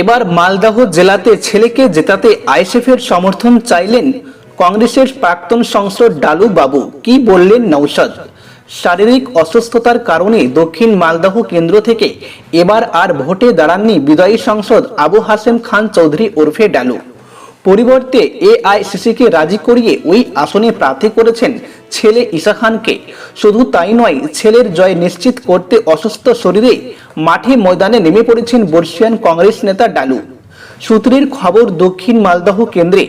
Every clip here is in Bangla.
এবার মালদহ জেলাতে ছেলেকে জেতাতে আইএসএফের সমর্থন চাইলেন কংগ্রেসের প্রাক্তন সংসদ ডালু বাবু। কি বললেন নৌসাদ শারীরিক অসুস্থতার কারণে দক্ষিণ মালদহ কেন্দ্র থেকে এবার আর ভোটে দাঁড়াননি বিদায়ী সংসদ আবু হাসেম খান চৌধুরী ওরফে ডালু। পরিবর্তে এআইসিসিকে রাজি করিয়ে ওই আসনে প্রার্থী করেছেন ছেলে ঈশা খানকে। শুধু তাই নয়, ছেলের জয় নিশ্চিত করতে অসুস্থ শরীরে মাঠে ময়দানে নেমে পড়েছেন বর্ষিয়ান কংগ্রেস নেতা ডালু। সূত্রের খবর, দক্ষিণ মালদহ কেন্দ্রে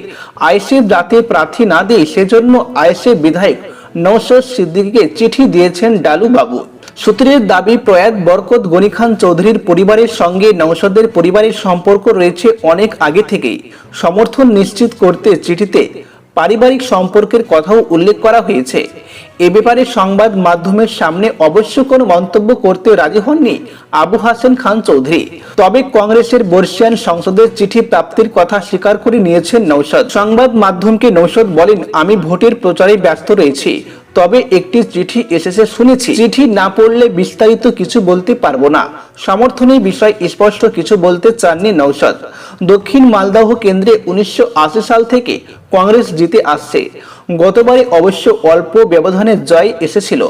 আইএসএফ যাতে প্রার্থী না দেয় সেজন্য আইএসএফ বিধায়ক নৌসদ সিদ্দিকীকে চিঠি দিয়েছেন ডালু বাবু সূত্রের দাবি, প্রয়াত বরকত গনি খান চৌধুরীর পরিবারের সঙ্গে নৌসদের পরিবারের সম্পর্ক রয়েছে অনেক আগে থেকেই। সমর্থন নিশ্চিত করতে চিঠিতে পারিবারিক সম্পর্কের কথাও উল্লেখ করা হয়েছে। এ ব্যাপারে সংবাদ মাধ্যমের সামনে অবশ্য কোনো মন্তব্য করতে রাজি হননি আবু হাসান খান চৌধুরী। তবে কংগ্রেসের বর্ষিয়ান সংসদের চিঠি প্রাপ্তির কথা স্বীকার করে নিয়েছেন নৌসদ সংবাদ মাধ্যমকে নৌসদ বলেন, আমি ভোটের প্রচারে ব্যস্ত রয়েছি। তবে একটি চিঠি এসেছে শুনেছি। চিঠি না পড়লে বিস্তারিত কিছু বলতে পারব না। সমর্থনের বিষয় স্পষ্ট কিছু বলতে চাননি নৌসদ দক্ষিণ মালদহ কেন্দ্রে উনিশশো সাল থেকে কংগ্রেস জিতে আসছে। গতবারে অবশ্য অল্প ব্যবধানে জয় এসেছিল।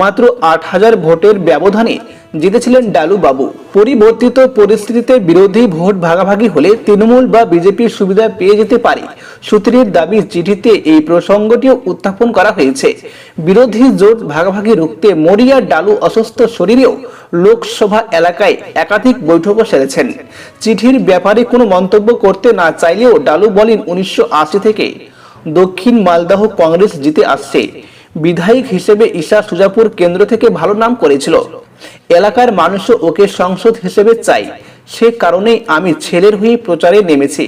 মাত্র আট হাজার ভোটের ব্যবধানে জিতেছিলেন ডালু বাবু। পরিবর্তিত পরিস্থিতিতে বিরোধী ভোট ভাগাভাগি হলে তৃণমূল বা বিজেপির সুবিধা পেয়ে যেতে পারে। সূত্রের দাবি, চিঠিতে এই প্রসঙ্গটিও উত্থাপন করা হয়েছে। বিরোধী জোট ভাগাভাগি রুখতে মরিয়া ডালু অসুস্থ শরীরেও লোকসভা এলাকায় একাধিক বৈঠকও সেরেছেন। চিঠির ব্যাপারে কোনো মন্তব্য করতে না চাইলেও ডালু বলেন উনিশশো আশি থেকে দক্ষিণ মালদাহ কংগ্রেস জিতে আসছে। বিধায়ক হিসেবে ঈশা সুজাপুর কেন্দ্র থেকে ভালো নাম করেছিল। এলাকার মানুষও ওকে সংসদ হিসেবে চাই সে কারণেই আমি ছেলের হয়ে প্রচারে নেমেছি।